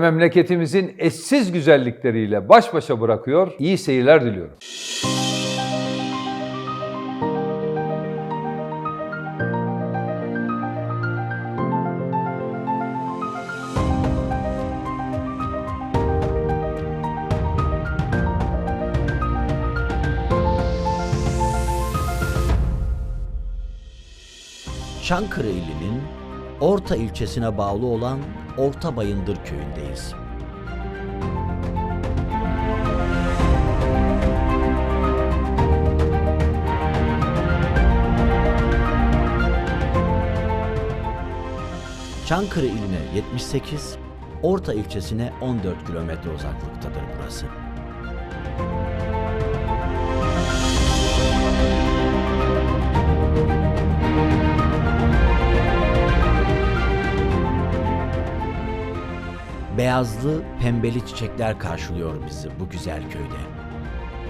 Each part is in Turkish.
memleketimizin eşsiz güzellikleriyle baş başa bırakıyor. İyi seyirler diliyorum. Çankırı ilinin Orta ilçesine bağlı olan Orta Bayındır köyündeyiz. Çankırı iline 78, Orta ilçesine 14 kilometre uzaklıktadır burası. Beyazlı, pembeli çiçekler karşılıyor bizi bu güzel köyde.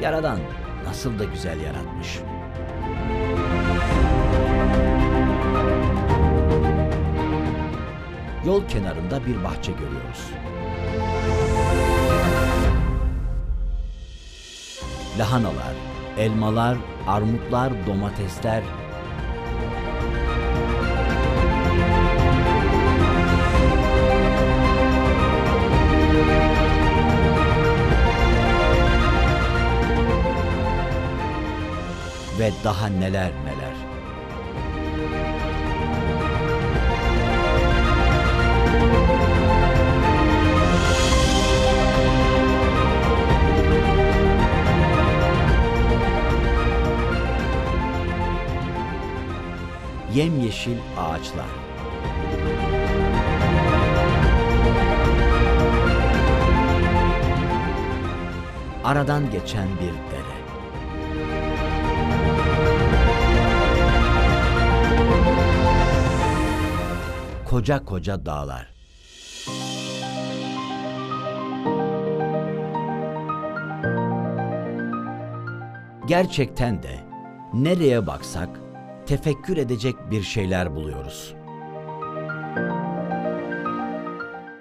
Yaradan nasıl da güzel yaratmış. Yol kenarında bir bahçe görüyoruz. Lahanalar, elmalar, armutlar, domatesler, ve daha neler neler. Yemyeşil ağaçlar. Aradan geçen bir koca koca dağlar. Gerçekten de nereye baksak tefekkür edecek bir şeyler buluyoruz.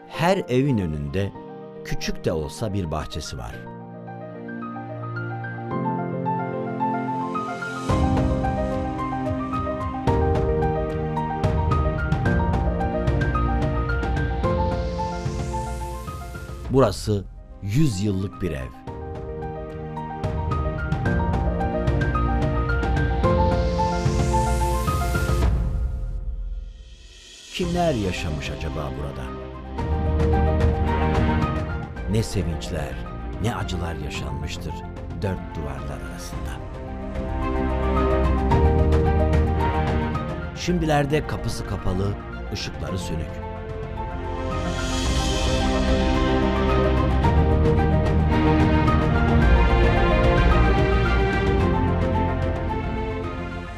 Her evin önünde küçük de olsa bir bahçesi var. Burası 100 yıllık bir ev. Kimler yaşamış acaba burada? Ne sevinçler, ne acılar yaşanmıştır dört duvarlar arasında. Şimdilerde kapısı kapalı, ışıkları sönük.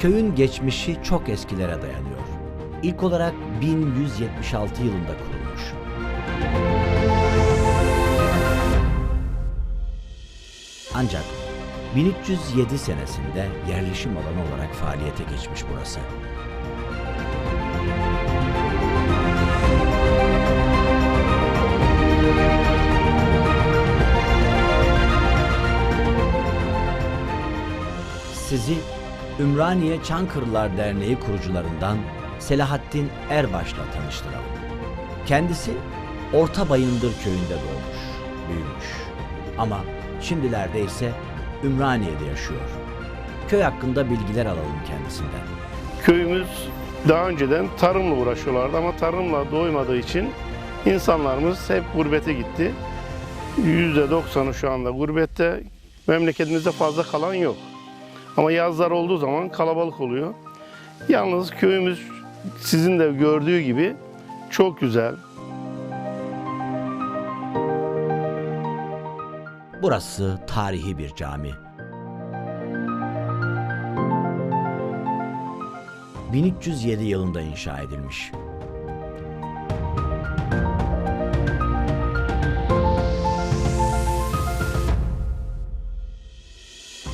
Köyün geçmişi çok eskilere dayanıyor. İlk olarak 1176 yılında kurulmuş. Ancak 1307 senesinde yerleşim alanı olarak faaliyete geçmiş burası. Sizi Ümraniye Çankırılar Derneği kurucularından Selahattin Erbaş'la tanıştıralım. Kendisi Orta Bayındır köyünde doğmuş, büyümüş. Ama şimdilerde ise Ümraniye'de yaşıyor. Köy hakkında bilgiler alalım kendisinden. Köyümüz daha önceden tarımla uğraşıyorlardı ama tarımla doymadığı için insanlarımız hep gurbete gitti. %90'ı şu anda gurbette. Memleketimizde fazla kalan yok. Ama yazlar olduğu zaman kalabalık oluyor. Yalnız köyümüz sizin de gördüğü gibi çok güzel. Burası tarihi bir cami. 1307 yılında inşa edilmiş.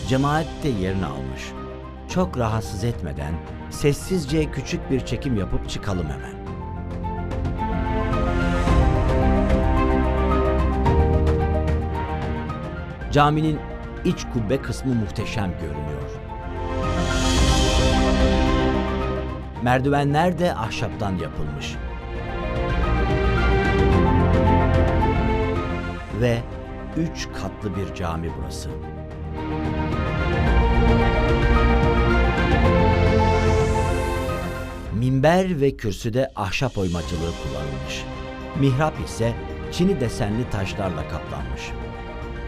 Cemaat de yerini almış. Çok rahatsız etmeden sessizce küçük bir çekim yapıp çıkalım hemen. Caminin iç kubbe kısmı muhteşem görünüyor. Merdivenler de ahşaptan yapılmış. Ve üç katlı bir cami burası. Minber ve kürsüde ahşap oymacılığı kullanılmış. Mihrap ise çini desenli taşlarla kaplanmış.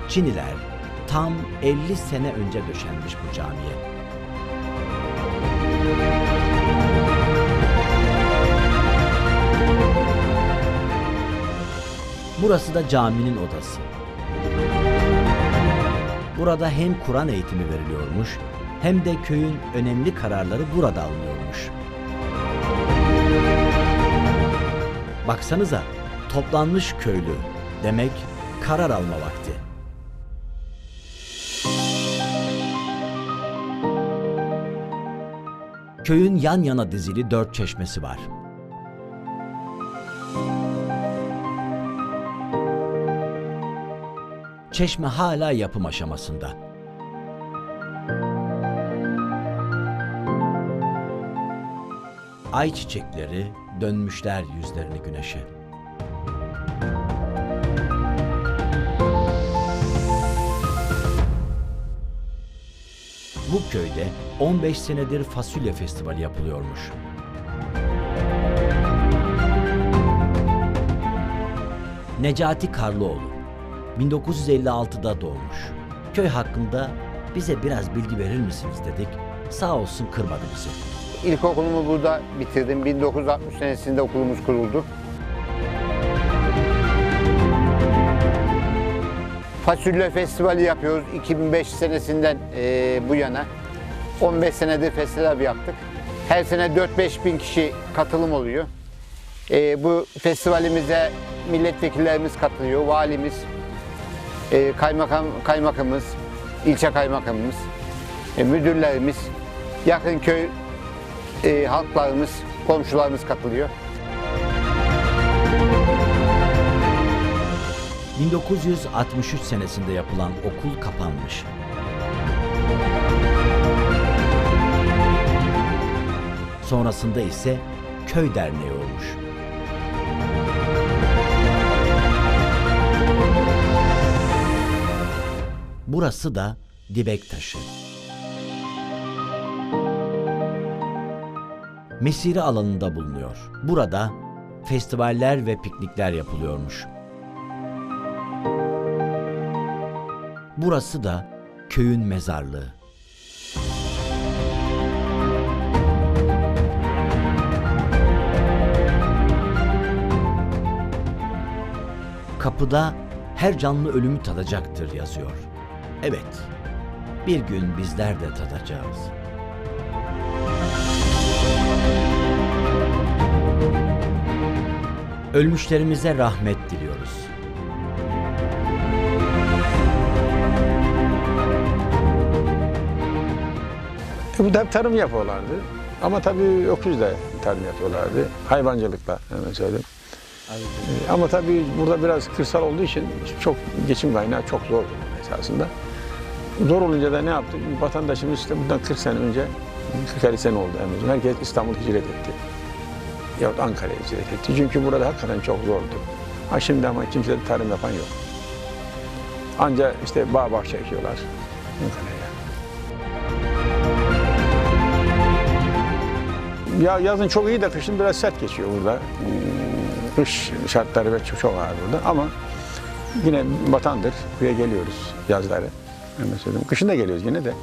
Çiniler tam 50 sene önce döşenmiş bu camiye. Burası da caminin odası. Burada hem Kur'an eğitimi veriliyormuş hem de köyün önemli kararları burada alınıyormuş. Baksanıza toplanmış köylü demek karar alma vakti. Köyün yan yana dizili dört çeşmesi var. Çeşme hala yapım aşamasında. Ay çiçekleri dönmüşler yüzlerini güneşe. Bu köyde 15 senedir fasulye festivali yapılıyormuş. Necati Karlıoğlu 1956'da doğmuş. Köy hakkında bize biraz bilgi verir misiniz dedik. Sağ olsun kırmadı bizi. İlkokulumu burada bitirdim. 1960 senesinde okulumuz kuruldu. Fasulye Festivali yapıyoruz 2005 senesinden eee, bu yana. 15 senedir festival yaptık. Her sene 4-5 bin kişi katılım oluyor. Eee, bu festivalimize milletvekillerimiz katılıyor, valimiz, eee, kaymakam, kaymakamımız, ilçe kaymakamımız, e, müdürlerimiz, yakın köy e, halklarımız, komşularımız katılıyor. 1963 senesinde yapılan okul kapanmış. Sonrasında ise köy derneği olmuş. Burası da Dibek Taşı. Mesire alanında bulunuyor. Burada festivaller ve piknikler yapılıyormuş. Burası da köyün mezarlığı. Kapıda her canlı ölümü tadacaktır yazıyor. Evet, bir gün bizler de tadacağız. Ölmüşlerimize rahmet diliyoruz. E, Bu da tarım yapıyorlardı. Ama tabii öküzle tarım yapıyorlardı. Hayvancılıkla hemen söyleyeyim. E, Ama tabii burada biraz kırsal olduğu için çok geçim kaynağı çok zor esasında. Zor olunca da ne yaptık? Vatandaşımız işte bundan 40 sene önce, 40 sene oldu en uzun. Herkes İstanbul hicret etti. Yahut Ankara'ya hicret etti. Çünkü burada hakikaten çok zordu. Ha şimdi ama kimse tarım yapan yok. Anca işte bağ bahçe ekiyorlar Ankara'ya. Ya yazın çok iyi de kışın biraz sert geçiyor burada. Hmm, Kış şartları çok, çok ağır burada ama yine vatandır. Buraya geliyoruz yazları. Kışın da geliyoruz yine de.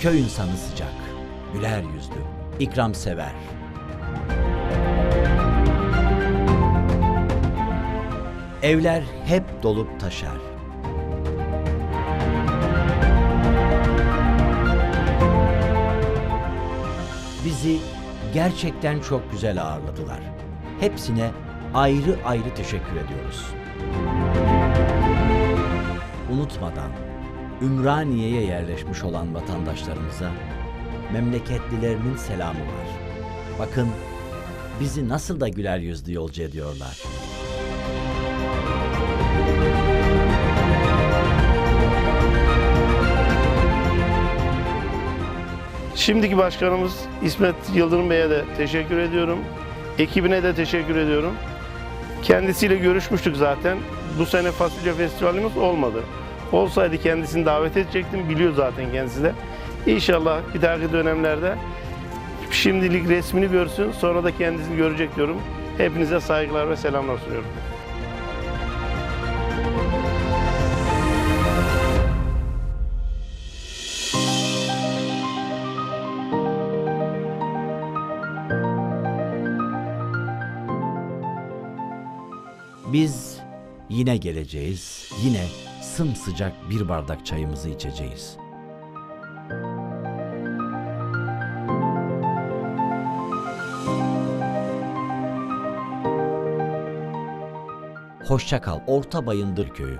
Köy insanı sıcak, güler yüzlü, ikram sever. Evler hep dolup taşar. Bizi gerçekten çok güzel ağırladılar. Hepsine ayrı ayrı teşekkür ediyoruz. Unutmadan Ümraniye'ye yerleşmiş olan vatandaşlarımıza memleketlilerinin selamı var. Bakın bizi nasıl da güler yüzlü yolcu ediyorlar. Şimdiki başkanımız İsmet Yıldırım Bey'e de teşekkür ediyorum. Ekibine de teşekkür ediyorum. Kendisiyle görüşmüştük zaten. Bu sene fasulye festivalimiz olmadı. Olsaydı kendisini davet edecektim. Biliyor zaten kendisi de. İnşallah bir dahaki dönemlerde şimdilik resmini görsün. Sonra da kendisini görecek diyorum. Hepinize saygılar ve selamlar sunuyorum. Biz yine geleceğiz, yine sımsıcak bir bardak çayımızı içeceğiz. Hoşça kal Orta Bayındır Köyü.